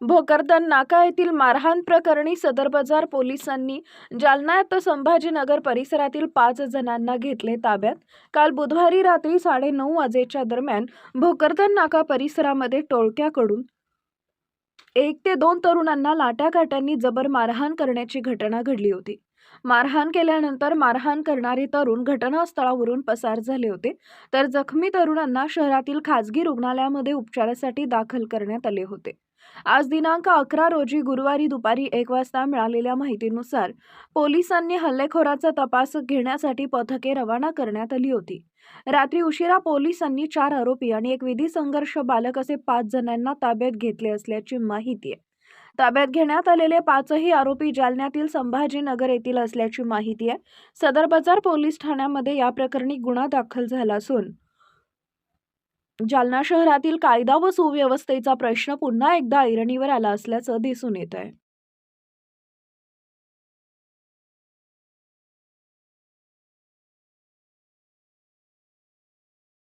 भोकरदन नाका येथील मारहाण प्रकरणी सदर बाजार पोलिसांनी जालना तर संभाजीनगर परिसरातील पाच जणांना घेतले ताब्यात. काल बुधवारी रात्री साडेनऊ वाजेच्या दरम्यान भोकरदन नाका परिसरामध्ये टोळक्याकडून एक ते दोन तरुणांना लाट्याकाट्यांनी जबर मारहाण करण्याची घटना घडली होती. मारहाण केल्यानंतर मारहाण करणारे तरुण घटनास्थळावरून पसार झाले होते. तर जखमी तरुणांना शहरातील खाजगी रुग्णालयामध्ये उपचारासाठी दाखल करण्यात आले होते. आज दिनांक अकरा रोजी गुरुवारी दुपारी एक वाजता मिळालेल्या माहितीनुसार पोलिसांनी हल्लेखोराचा तपास घेण्यासाठी पथके रवाना करण्यात आली होती. रात्री उशिरा पोलिसांनी चार आरोपी आणि एक विधी संघर्ष बालक असे पाच जणांना ताब्यात घेतले असल्याची माहिती आहे. ताब्यात घेण्यात आलेले पाचही आरोपी जालन्यातील संभाजीनगर येथील असल्याची माहिती आहे. सदर बाजार पोलीस ठाण्यामध्ये या प्रकरणी गुन्हा दाखल झाला असून जालना शहरातील कायदा व सुव्यवस्थेचा प्रश्न पुन्हा एकदा ऐरणीवर आला असल्याचं दिसून येत आहे.